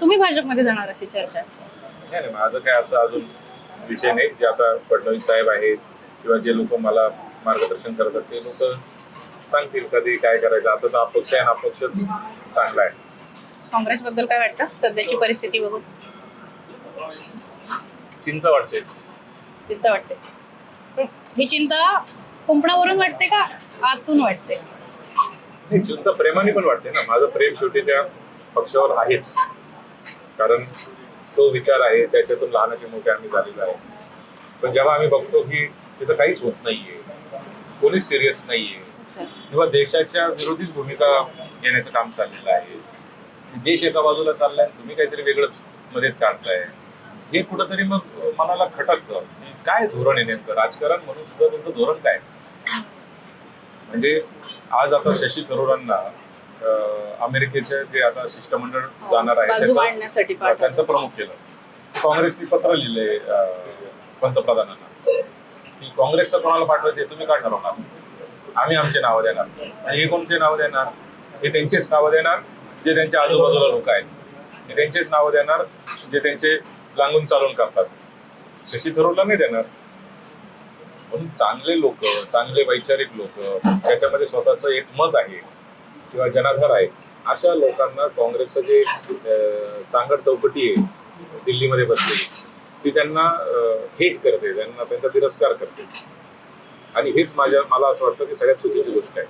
तुम्ही भाजपमध्ये जाणार अशी चर्चा. नाही नाही माझं काय असं अजून विषय नाही. जे आता फडणवीस साहेब आहेत किंवा जे लोक मला मार्गदर्शन करतात ते लोक सांगतील कधी काय करायचं. आता तर अपक्ष आहे आणि अपक्षच चांगला आहे. काँग्रेसबद्दल काय वाटतं? सध्याची परिस्थिती बघून. चिंता वाटते. चिंता वाटते. ही चिंता कुंपणावरून वाटते का आतून वाटते? नाही चिंता प्रेमाने पण वाटते ना. माझं प्रेम शेवटी त्या पक्षावर आहेच. कारण तो विचार आहे त्याच्यातून लहानाचे मोठे आम्ही झालेलो आहे. पण जेव्हा आम्ही बघतो की तिथं काहीच होत नाहीये कोणीच सिरियस नाहीये किंवा देशाच्या विरोधीच भूमिका घेण्याचं काम चाललेलं आहे. देश एका बाजूला चाललाय तुम्ही काहीतरी वेगळंच मध्येच काढताय. हे कुठंतरी मग मनाला खटकतं. काय धोरण आहे नेमकं? राजकारण म्हणून सुद्धा तुमचं धोरण काय? म्हणजे आज आता शशी थरूरांना अमेरिकेचे जे आता शिष्टमंडळ जाणार आहे त्याचं- हा, प्रमुख केलं. काँग्रेसने पत्र लिहिलंय अं, पंतप्रधानांना. की काँग्रेसचं कोणाला पाठवायचे तुम्ही का ठरवणार? आम्ही आमचे नावं देणार. आणि हे कोणते नावं देणार? हे त्यांचेच नावं देणार जे त्यांच्या आजूबाजूला लोक आहेत. हे त्यांचेच नावं देणार जे त्यांचे लागून चालून करतात. शशी थरूरला नाही देणार. म्हणून चांगले लोक चांगले वैचारिक लोक त्याच्यामध्ये स्वतःचं एक मत आहे. किंवा जनाधार आहे अशा लोकांना काँग्रेसचं जे चांगड चौकटी आहे दिल्लीमध्ये बसलेली ती त्यांना हेट करते त्यांना त्यांचा तिरस्कार करते. आणि हेच माझ्या मला असं वाटतं की सगळ्यात चुकीची गोष्ट आहे.